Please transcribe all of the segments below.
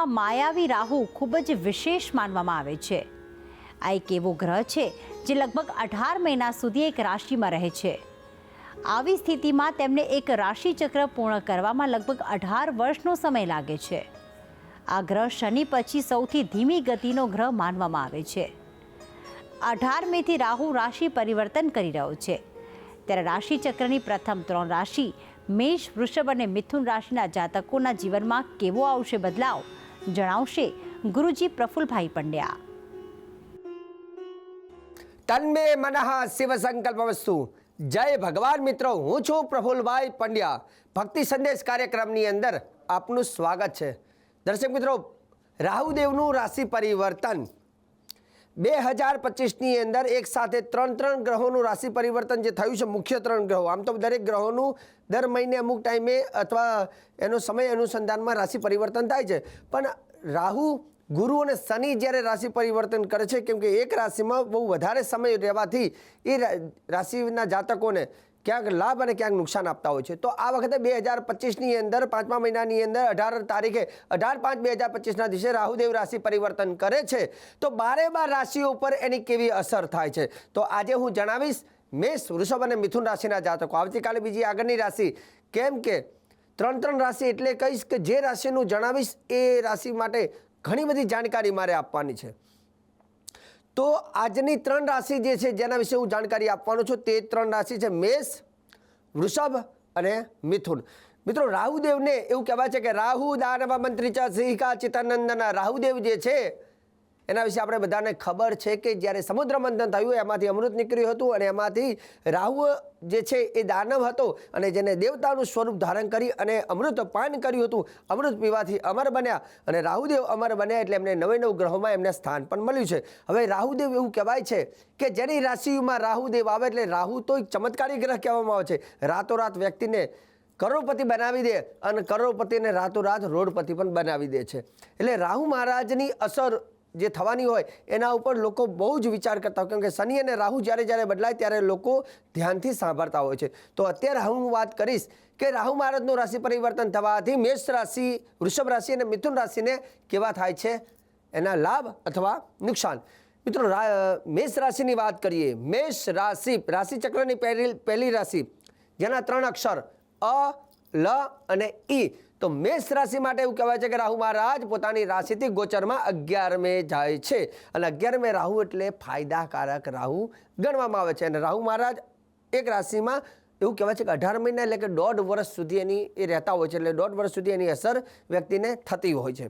નવ માયાવી રાહુ ખૂબ જ વિશેષ માનવામાં આવે છે. આ એક એવો ગ્રહ છે જે લગભગ અઢાર મહિના સુધી એક રાશિમાં રહે છે. આવી સ્થિતિમાં તેમને એક રાશિચક્ર પૂર્ણ કરવામાં લગભગ અઢાર વર્ષનો સમય લાગે છે. આ ગ્રહ શનિ પછી સૌથી ધીમી ગતિનો ગ્રહ માનવામાં આવે છે. અઢાર મેથી રાહુ રાશિ પરિવર્તન કરી રહ્યો છે. ત્યારે રાશિચક્રની પ્રથમ ત્રણ રાશિ મેષ, વૃષભ અને મિથુન રાશિના જાતકોના જીવનમાં કેવો આવશે બદલાવ? જણાવશે ગુરુજી પ્રફુલભાઈ પંડ્યા. તન્મે મનઃ શિવ સંકલ્પ વસ્તુ. જય ભગવાન મિત્રો, હું છું પ્રફુલભાઈ પંડ્યા. ભક્તિ સંદેશ કાર્યક્રમની અંદર આપનું સ્વાગત છે. દર્શક મિત્રો, રાહુદેવનું રાશિ પરિવર્તન બે હજાર પચીસની અંદર એક સાથે ત્રણ ત્રણ ગ્રહોનું રાશિ પરિવર્તન જે થયું છે, મુખ્ય ત્રણ ગ્રહો. આમ તો દરેક ગ્રહોનું દર મહિને અમુક ટાઈમે અથવા એનો સમય અનુસંધાનમાં રાશિ પરિવર્તન થાય છે. પણ રાહુ, ગુરુ અને શનિ જ્યારે રાશિ પરિવર્તન કરે છે, કેમ કે એક રાશિમાં બહુ વધારે સમય રહેવાથી એ રાશિના જાતકોને ક્યાંક લાભ અને ક્યાંક નુકસાન આપતા હોય છે. તો આ વખતે બે હજાર પચીસની અંદર, પાંચમા મહિનાની અંદર અઢાર તારીખે, અઢાર પાંચ બે હજાર પચીસના દિવસે રાહુદેવ રાશિ પરિવર્તન કરે છે. તો બારે બાર રાશિઓ ઉપર એની કેવી અસર થાય છે? તો આજે હું જણાવીશ મેષ, વૃષભ અને મિથુન રાશિના જાતકો. આવતીકાલે બીજી આગળની રાશિ કેમ કે ત્રણ ત્રણ રાશિ એટલે કહીશ કે જે રાશિનું જણાવીશ એ રાશિ માટે ઘણી બધી જાણકારી મારે આપવાની છે. તો આજની ત્રણ રાશિ જે છે, જેના વિશે હું જાણકારી આપવાનો છું, તે ત્રણ રાશિ છે, મેષ, વૃષભ અને મિથુન. મિત્રો, રાહુદેવને એવું કહેવાય છે કે રાહુ દાનવ મંત્રી ચિતાનંદના રાહુદેવ જે છે એના વિશે આપણે બધાને ખબર છે કે જ્યારે સમુદ્ર મંથન થયું, એમાંથી અમૃત નીકળ્યું હતું અને એમાંથી રાહુ જે છે એ દાનવ હતો અને જેને દેવતાનું સ્વરૂપ ધારણ કરી અને અમૃત પાન કર્યું હતું. અમૃત પીવાથી અમર બન્યા અને રાહુદેવ અમર બન્યા એટલે એમને નવે નવ ગ્રહોમાં એમને સ્થાન પણ મળ્યું છે. હવે રાહુદેવ એવું કહેવાય છે કે જેની રાશિમાં રાહુદેવ આવે એટલે રાહુ તો એક ચમત્કારી ગ્રહ કહેવામાં આવે છે. રાતોરાત વ્યક્તિને કરોડપતિ બનાવી દે અને કરોડપતિને રાતોરાત રોડપતિ પણ બનાવી દે છે. એટલે રાહુ મહારાજની અસર જે થવાની હોય, એના ઉપર લોકો બહુ જ વિચાર કરતા હોય. કેમ કે શનિ અને રાહુ જ્યારે જ્યારે બદલાય ત્યારે લોકો ધ્યાનથી સાંભળતા હોય છે. તો અત્યારે હું વાત કરીશ કે રાહુ મહારાજનું રાશિ પરિવર્તન થવાથી મેષ રાશિ, વૃષભ રાશિ અને મિથુન રાશિને કેવા થાય છે? એના લાભ અથવા નુકસાન? મિત્રો મેષ રાશિની વાત કરીએ. મેષ રાશિ રાશિચક્રની પહેલી પહેલી રાશિ. જેના ત્રણ અક્ષર અ, લ અને ઈ. તો મેષ રાશિ માટે એવું કહેવાય છે કે રાહુ મહારાજ પોતાની રાશિથી ગોચરમાં અગિયારમે જાય છે. અને અગિયારમે રાહુ એટલે ફાયદાકારક રાહુ ગણવામાં આવે છે. અને રાહુ મહારાજ એક રાશિમાં એવું કહેવાય છે કે અઢાર મહિના એટલે કે દોઢ વર્ષ સુધી એની એ રહેતા હોય છે. એટલે દોઢ વર્ષ સુધી એની અસર વ્યક્તિને થતી હોય છે.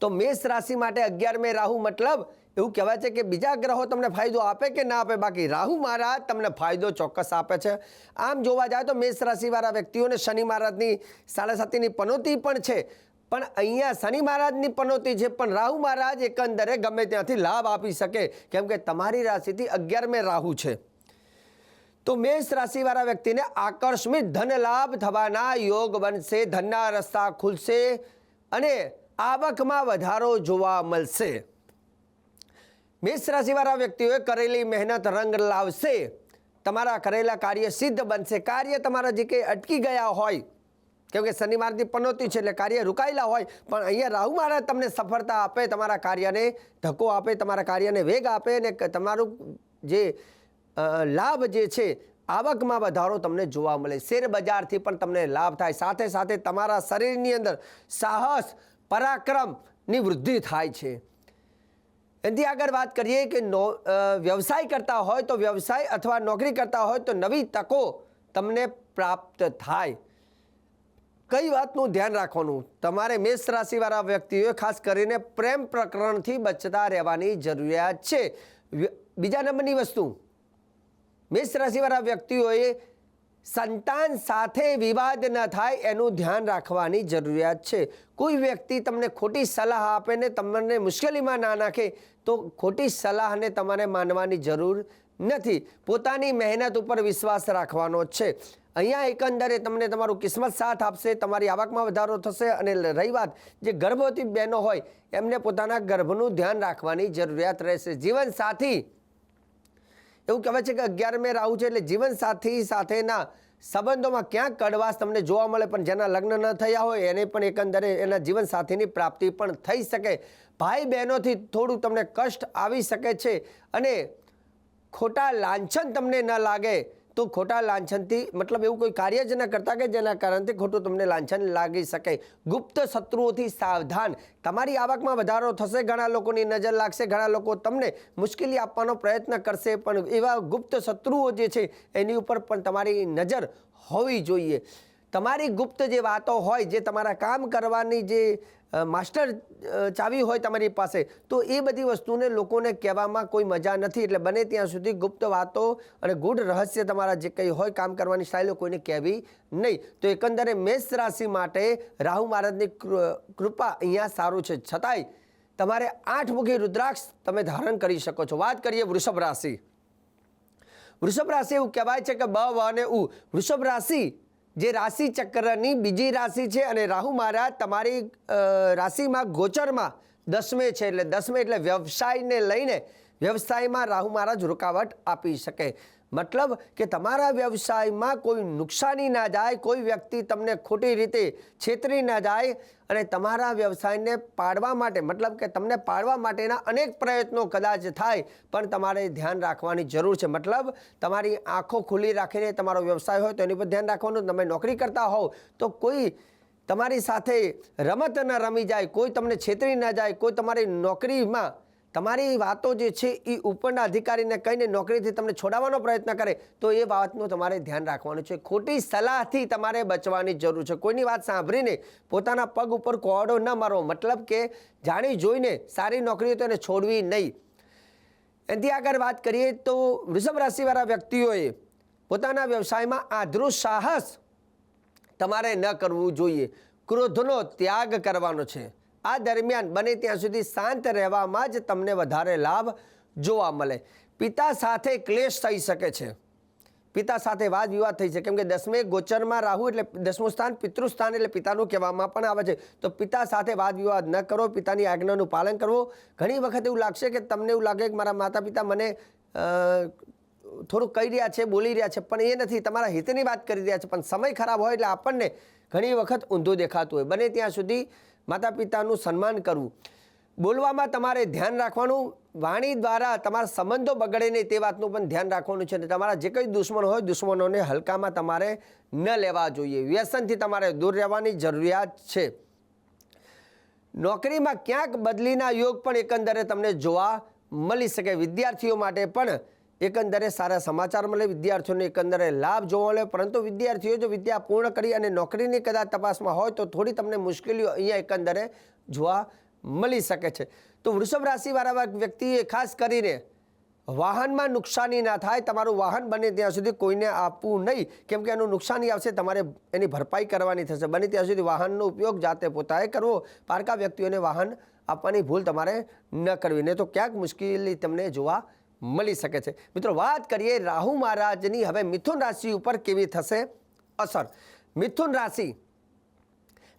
તો મેષ રાશિ માટે અગિયારમે રાહુ મતલબ એવું કહેવાય છે કે બીજા ગ્રહો તમને ફાયદો આપે કે ના આપે? બાકી રાહુ મહારાજ તમને ફાયદો ચોક્કસ આપે છે. આમ જોવા જાય તો મેષ રાશિવાળા વ્યક્તિઓને શનિ મહારાજની સાડા સાતીની પનોતી પણ છે. પણ અહીંયા શનિ મહારાજની પનોતી છે, પણ રાહુ મહારાજ એકંદરે ગમે ત્યાંથી લાભ આપી શકે. કેમ કે તમારી રાશિથી અગિયારમે રાહુ છે. તો મેષ રાશિવાળા વ્યક્તિને આકસ્મિક ધન લાભ થવાના યોગ બનશે, ધનના રસ્તા ખુલશે અને આવકમાં વધારો જોવા મળશે. મેષ રાશિવાળા વ્યક્તિઓએ કરેલી મહેનત રંગ લાવશે. તમારા કરેલા કાર્ય સિદ્ધ બનશે. કાર્ય તમારા જે કંઈ અટકી ગયા હોય, કેમ કે શનિવારની પનોતી છે એટલે કાર્ય રોકાયેલા હોય, પણ અહીંયા રાહુ મહારાજ તમને સફળતા આપે, તમારા કાર્યને ધક્કો આપે, તમારા કાર્યને વેગ આપે અને તમારું જે લાભ જે છે, આવકમાં વધારો તમને જોવા મળે. શેર બજારથી પણ તમને લાભ થાય. સાથે સાથે તમારા શરીરની અંદર સાહસ, પરાક્રમની વૃદ્ધિ થાય છે. એનાથી આગળ વાત કરીએ કે નો વ્યવસાય કરતા હોય તો વ્યવસાય અથવા નોકરી કરતા હોય તો નવી તકો તમને પ્રાપ્ત થાય. કઈ વાતનું ધ્યાન રાખવાનું? તમારે મેષ રાશિવાળા વ્યક્તિઓએ ખાસ કરીને પ્રેમ પ્રકરણથી બચતા રહેવાની જરૂરિયાત છે. બીજા નંબરની વસ્તુ. મેષ રાશિવાળા વ્યક્તિઓએ સંતાન સાથે વિવાદ ન થાય એનું ધ્યાન રાખવાની જરૂરિયાત છે. કોઈ વ્યક્તિ તમને ખોટી સલાહ આપે ને તમને મુશ્કેલીમાં ના નાખે, તો ખોટી સલાહને તમારે માનવાની જરૂર નથી. પોતાની મહેનત ઉપર વિશ્વાસ રાખવાનો છે. અહીંયા એકંદરે તમને તમારું કિસ્મત સાથ આપશે, તમારી આવકમાં વધારો થશે અને રહી વાત જે ગર્ભવતી બહેનો હોય, એમને પોતાના ગર્ભનું ધ્યાન રાખવાની જરૂરિયાત રહેશે. જીવન સાથી એવું કહેવાય છે કે અગિયાર મે રાહુ છે એટલે જીવન સાથી સાથેના સંબંધોમાં ક્યાંક કડવાશ તમને જોવા મળે, પણ જેના લગ્ન ન થયા હોય એને પણ એકંદરે એના જીવનસાથીની પ્રાપ્તિ પણ થઈ શકે. ભાઈ બહેનોથી થોડું તમને કષ્ટ આવી શકે છે અને ખોટા લાંછન તમને ન લાગે. તો ખોટા લાંછનથી, મતલબ એવું કોઈ કાર્ય જ ન કરતા કે જેના કારણથી ખોટું તમને લાંછન લાગી શકે. ગુપ્ત શત્રુઓથી સાવધાન. તમારી આવકમાં વધારો થશે, ઘણા લોકોની નજર લાગશે, ઘણા લોકો તમને મુશ્કેલી આપવાનો પ્રયત્ન કરશે, પણ એવા ગુપ્ત શત્રુઓ જે છે, એની ઉપર પણ તમારી નજર હોવી જોઈએ. તમારી ગુપ્ત જે વાતો હોય, જે તમારા કામ કરવાની જે માસ્ટર ચાવી હોય તમારી પાસે, તો એ બધી વસ્તુને લોકોને કહેવામાં કોઈ મજા નથી. એટલે બને ત્યાં સુધી ગુપ્ત વાતો અને ગૂઢ રહસ્ય તમારા જે કંઈ હોય કામ કરવાની સ્ટાઇલો કોઈને કહેવી નહીં. તો એકંદરે મેષ રાશિ માટે રાહુ મહારાજની કૃપા અહીંયા સારું છે. છતાંય તમારે આઠ મુખી રુદ્રાક્ષ તમે ધારણ કરી શકો છો. વાત કરીએ વૃષભ રાશિ. વૃષભ રાશિ એવું કહેવાય છે કે બ અને ઉ. વૃષભ રાશિ જે રાશિ ચક્રની બીજી રાશિ છે અને રાહુ મહારાજ તમારી રાશિમાં ગોચરમાં દસમે છે એટલે દસમે એટલે વ્યવસાયને લઈને વ્યવસાયમાં રાહુ મહારાજ રૂકાવટ આપી શકે. મતલબ કે તમારા વ્યવસાયમાં કોઈ નુકસાની ના જાય, કોઈ વ્યક્તિ તમને ખોટી રીતે છેતરી ના જાય અને તમારા વ્યવસાયને પાડવા માટે, મતલબ કે તમને પાડવા માટેના અનેક પ્રયત્નો કદાચ થાય, પણ તમારે ધ્યાન રાખવાની જરૂર છે. મતલબ તમારી આંખો ખુલ્લી રાખીને તમારો વ્યવસાય હોય તો એની પર ધ્યાન રાખવાનું. તમે નોકરી કરતા હોવ તો કોઈ તમારી સાથે રમત ન રમી જાય, કોઈ તમને છેતરી ન જાય, કોઈ તમારી નોકરીમાં તમારી વાતો જે છે એ ઉપરના અધિકારીને કહીને નોકરીથી તમને છોડાવવાનો પ્રયત્ન કરે, તો એ બાબતનું તમારે ધ્યાન રાખવાનું છે. ખોટી સલાહથી તમારે બચવાની જરૂર છે. કોઈની વાત સાંભળીને પોતાના પગ ઉપર કોહડો ન મારો. મતલબ કે જાણી જોઈને સારી નોકરી હોય તો એને છોડવી નહીં. એનાથી આગળ વાત કરીએ તો વૃષભ રાશિવાળા વ્યક્તિઓએ પોતાના વ્યવસાયમાં આધ્રુ સાહસ તમારે ન કરવું જોઈએ. ક્રોધનો ત્યાગ કરવાનો છે. આ દરમિયાન બને ત્યાં સુધી શાંત રહેવામાં જ તમને વધારે લાભ જોવા મળે. પિતા સાથે ક્લેશ થઈ શકે છે. પિતા સાથે વાદ વિવાદ થઈ છે કેમ કે દસમે ગોચરમાં રાહુ એટલે દસમું સ્થાન પિતૃસ્થાન એટલે પિતાનું કહેવામાં પણ આવે છે. તો પિતા સાથે વાદ વિવાદ ન કરો, પિતાની આજ્ઞાનું પાલન કરવું ઘણી વખત એવું લાગશે કે તમને એવું લાગે કે મારા માતા પિતા મને થોડુંક કહી રહ્યા છે, બોલી રહ્યા છે, પણ એ નથી. તમારા હિતની વાત કરી રહ્યા છે, પણ સમય ખરાબ હોય એટલે આપણને ઘણી વખત ઊંધું દેખાતું હોય. બને ત્યાં સુધી માતા પિતાનું સન્માન કરવું. બોલવામાં તમારે ધ્યાન રાખવાનું. વાણી દ્વારા તમારા સંબંધો બગડે નહીં તે વાતનું પણ ધ્યાન રાખવાનું છે અને તમારા જે કંઈ દુશ્મન હોય, દુશ્મનોને હલકામાં તમારે ન લેવા જોઈએ. વ્યસનથી તમારે દૂર રહેવાની જરૂરિયાત છે. નોકરીમાં ક્યાંક બદલીના યોગ પણ એકંદરે તમને જોવા મળી શકે. વિદ્યાર્થીઓ માટે પણ એકંદરે સારા સમાચાર મળે, વિદ્યાર્થીઓને એકંદરે લાભ જોવા મળે. પરંતુ વિદ્યાર્થીઓ જો વિદ્યા પૂર્ણ કરી અને નોકરીની કદાચ તપાસમાં હોય તો થોડી તમને મુશ્કેલીઓ અહીંયા એકંદરે જોવા મળી શકે છે. તો વૃષભ રાશિવાળા વ્યક્તિએ ખાસ કરીને વાહનમાં નુકસાની ના થાય, તમારું વાહન બને ત્યાં સુધી કોઈને આપવું નહીં. કેમ કે એનું નુકસાની આવશે, તમારે એની ભરપાઈ કરવાની થશે. બને ત્યાં સુધી વાહનનો ઉપયોગ જાતે પોતાએ કરવો, પારકા વ્યક્તિઓને વાહન આપવાની ભૂલ તમારે ન કરવી. નહીં તો ક્યાંક મુશ્કેલી તમને જોવા મળી શકે છે. મિત્રો, વાત કરીએ રાહુ મહારાજની. હવે મિથુન રાશિ ઉપર કેવી થશે અસર? મિથુન રાશિ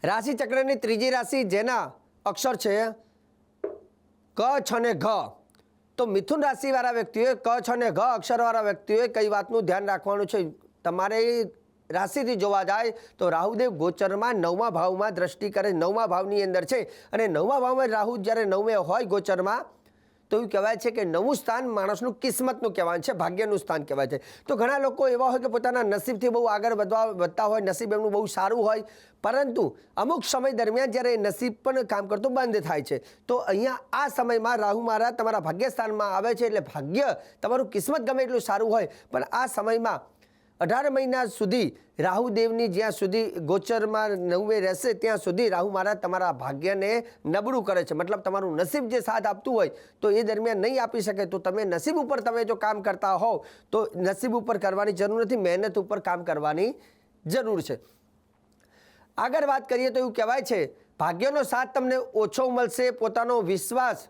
રાશિ ચક્રની ત્રીજી રાશિ જેના અક્ષર છે ક, છ ને ઘ. તો મિથુન રાશિવાળા વ્યક્તિઓએ ક, છ ને ઘ અક્ષરવાળા વ્યક્તિઓએ કઈ વાતનું ધ્યાન રાખવાનું છે? તમારે રાશિથી જોવા જાય તો રાહુદેવ ગોચરમાં નવમા ભાવમાં દ્રષ્ટિ કરે. નવમા ભાવની અંદર છે. અને નવમા ભાવમાં રાહુ જ્યારે નવમે હોય ગોચરમાં તો એવું કહેવાય છે કે નવું સ્થાન માણસનું કિસ્મતનું કહેવાય છે, ભાગ્યનું સ્થાન કહેવાય છે. તો ઘણા લોકો એવા હોય કે પોતાના નસીબથી બહુ આગળ વધવા, વધતા હોય, નસીબ એમનું બહુ સારું હોય, પરંતુ અમુક સમય દરમિયાન જ્યારે એ નસીબ પણ કામ કરતું બંધ થાય છે, તો અહીંયા આ સમયમાં રાહુ મહારાજ તમારા ભાગ્ય સ્થાનમાં આવે છે એટલે ભાગ્ય તમારું કિસ્મત ગમે એટલું સારું હોય, પણ આ સમયમાં અઢાર મહિના સુધી રાહુદેવની જ્યાં સુધી ગોચરમાં નવે રહેશે, ત્યાં સુધી રાહુ મહારાજ તમારા ભાગ્યને નબળું કરે છે. મતલબ તમારું નસીબ જે સાથ આપતું હોય, તો એ દરમિયાન નહીં આપી શકે. તો તમે નસીબ ઉપર તમે જો કામ કરતા હોવ, તો નસીબ ઉપર કરવાની જરૂર નથી, મહેનત ઉપર કામ કરવાની જરૂર છે. આગળ વાત કરીએ તો એવું કહેવાય છે, ભાગ્યનો સાથ તમને ઓછો મળશે, પોતાનો વિશ્વાસ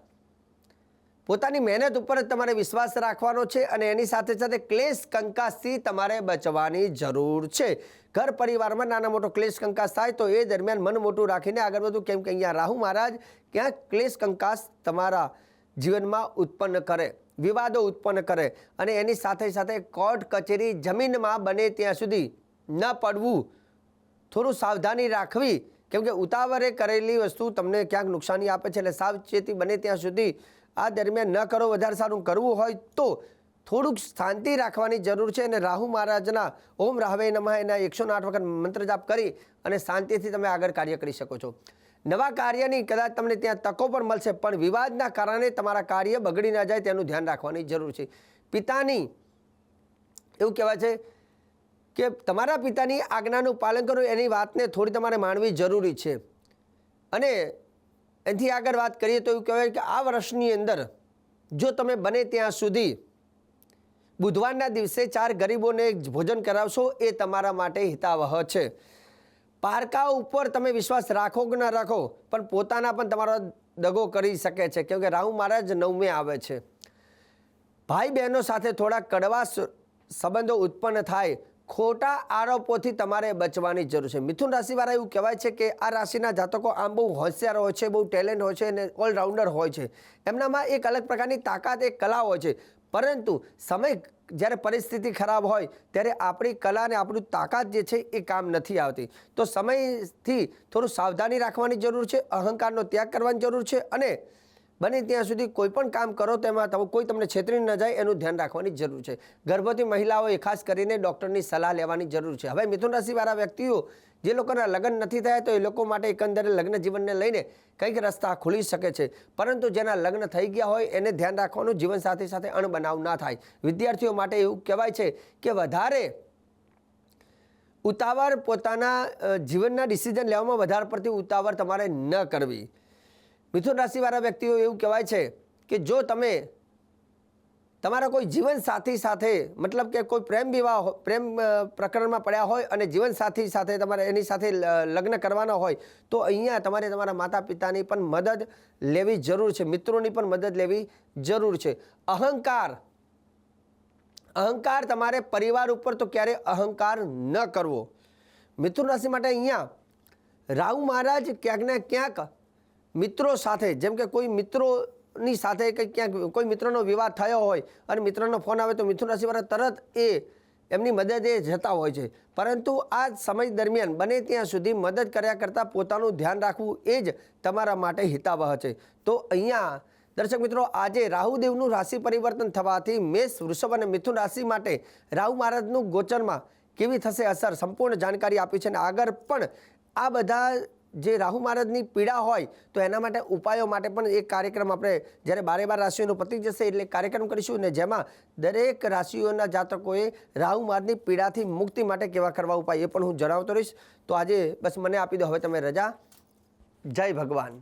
પોતાની મહેનત ઉપર જ તમારે વિશ્વાસ રાખવાનો છે અને એની સાથે સાથે ક્લેશ કંકાસથી તમારે બચવાની જરૂર છે. ઘર પરિવારમાં નાના મોટો ક્લેશ કંકાસ થાય તો એ દરમિયાન મન મોટું રાખીને આગળ વધવું કેમ કે અહીંયા રાહુ મહારાજ ક્યાંક ક્લેશ કંકાસ તમારા જીવનમાં ઉત્પન્ન કરે, વિવાદો ઉત્પન્ન કરે અને એની સાથે સાથે કોર્ટ કચેરી જમીનમાં બને ત્યાં સુધી ન પડવું. થોડું સાવધાની રાખવી, કેમ કે ઉતાવળે કરેલી વસ્તુ તમને ક્યાંક નુકસાની આપે છે એટલે સાવચેતી બને ત્યાં સુધી આ દરમિયાન ન કરો, વધારે સારું કરવું હોય તો થોડુંક શાંતિ રાખવાની જરૂર છે અને રાહુ મહારાજના ઓમ રાહવે નમઃ એના એકસો આઠ વખત મંત્ર જાપ કરી અને શાંતિથી તમે આગળ કાર્ય કરી શકો છો. નવા કાર્યની કદાચ તમને ત્યાં તકો પણ મળશે, પણ વિવાદના કારણે તમારા કાર્ય બગડી ન જાય તેનું ધ્યાન રાખવાની જરૂર છે. પિતાની એવું કહેવાય છે કે તમારા પિતાની આજ્ઞાનું પાલન કરો, એની વાતને થોડી તમારે માણવી જરૂરી છે. અને એથી આગળ વાત કરીએ તો એવું કહેવાય કે આ વર્ષની અંદર જો તમે બને ત્યાં સુધી બુધવારના દિવસે ચાર ગરીબોને ભોજન કરાવશો, એ તમારા માટે હિતાવહ છે. પારકા ઉપર તમે વિશ્વાસ રાખો કે ન રાખો, પણ પોતાના પણ તમારો દગો કરી શકે છે. કેમકે રાહુ મહારાજ નવમે આવે છે. ભાઈ બહેનો સાથે થોડા કડવા સંબંધો ઉત્પન્ન થાય ખોટા આરોપોથી તમારે બચવાની જરૂર છે. મિથુન રાશિવાળા એવું કહેવાય છે કે આ રાશિના જાતકો આમ બહુ હોશિયાર હોય છે, બહુ ટેલેન્ટ હોય છે અને ઓલરાઉન્ડર હોય છે. એમનામાં એક અલગ પ્રકારની તાકાત, એક કલા હોય છે. પરંતુ સમય જ્યારે પરિસ્થિતિ ખરાબ હોય ત્યારે આપણી કલા અને આપણી તાકાત જે છે એ કામ નથી આવતી. તો સમયથી થોડું સાવધાની રાખવાની જરૂર છે, અહંકારનો ત્યાગ કરવાની જરૂર છે અને બને ત્યાં સુધી કોઈ પણ કામ કરો તેમાં તમે કોઈ તમને છેતરી ન જાય, એનું ધ્યાન રાખવાની જરૂર છે. ગર્ભવતી મહિલાઓએ ખાસ કરીને ડૉક્ટરની સલાહ લેવાની જરૂર છે. હવે મિથુન રાશિવાળા વ્યક્તિઓ, જે લોકોના લગ્ન નથી થયા તો એ લોકો માટે એકંદરે લગ્ન જીવનને લઈને કંઈક રસ્તા ખુલી શકે છે. પરંતુ જેના લગ્ન થઈ ગયા હોય, એને ધ્યાન રાખવાનું જીવનસાથી સાથે અણબનાવ ના થાય. વિદ્યાર્થીઓ માટે એવું કહેવાય છે કે વધારે ઉતાવળ પોતાના જીવનના ડિસિઝન લેવામાં વધારે પડતી ઉતાવળ તમારે ન કરવી. મિથુન રાશિવાળા વ્યક્તિઓ એવું કહેવાય છે કે જો તમે તમારા કોઈ જીવન સાથી મતલબ કે કોઈ પ્રેમ વિવાહ પ્રેમ પ્રકરણમાં પડ્યા હોય અને જીવન સાથી તમારે એની સાથે લગ્ન કરવાના હોય, તો અહીંયા તમારે તમારા માતા પિતાની પણ મદદ લેવી જરૂર છે, મિત્રોની પણ મદદ લેવી જરૂર છે. અહંકાર અહંકાર તમારે પરિવાર ઉપર તો ક્યારે અહંકાર ન કરવો. મિથુન રાશિ માટે અહીંયા રાહુ મહારાજ ક્યાંક ને ક્યાંક મિત્રો સાથે, જેમ કે કોઈ મિત્રોની સાથે કંઈક ક્યાંક, કોઈ મિત્રનો વિવાદ થયો હોય અને મિત્રનો ફોન આવે તો મિથુન રાશિવાળા તરત એ એમની મદદે જતા હોય છે. પરંતુ આ સમય દરમિયાન બને ત્યાં સુધી મદદ કર્યા કરતાં પોતાનું ધ્યાન રાખવું એ જ તમારા માટે હિતાવહ છે. તો અહીંયા, દર્શક મિત્રો, આજે રાહુદેવનું રાશિ પરિવર્તન થવાથી મેષ, વૃષભ અને મિથુન રાશિ માટે રાહુ મહારાજનું ગોચરમાં કેવી થશે અસર? સંપૂર્ણ જાણકારી આપી છે અને આગળ પણ આ બધા જે રાહુ મહારાજની પીડા હોય તો એના માટે ઉપાયો માટે પણ એક કાર્યક્રમ આપણે જ્યારે બારે બાર રાશિઓનું પતી જશે એટલે કાર્યક્રમ કરીશું ને જેમાં દરેક રાશિઓના જાતકોએ રાહુ મહારાજની પીડાથી મુક્તિ માટે કેવા કરવા ઉપાય એ પણ હું જણાવતો રહીશ. તો આજે બસ મને આપી દો. હવે તમે રજા. જય ભગવાન.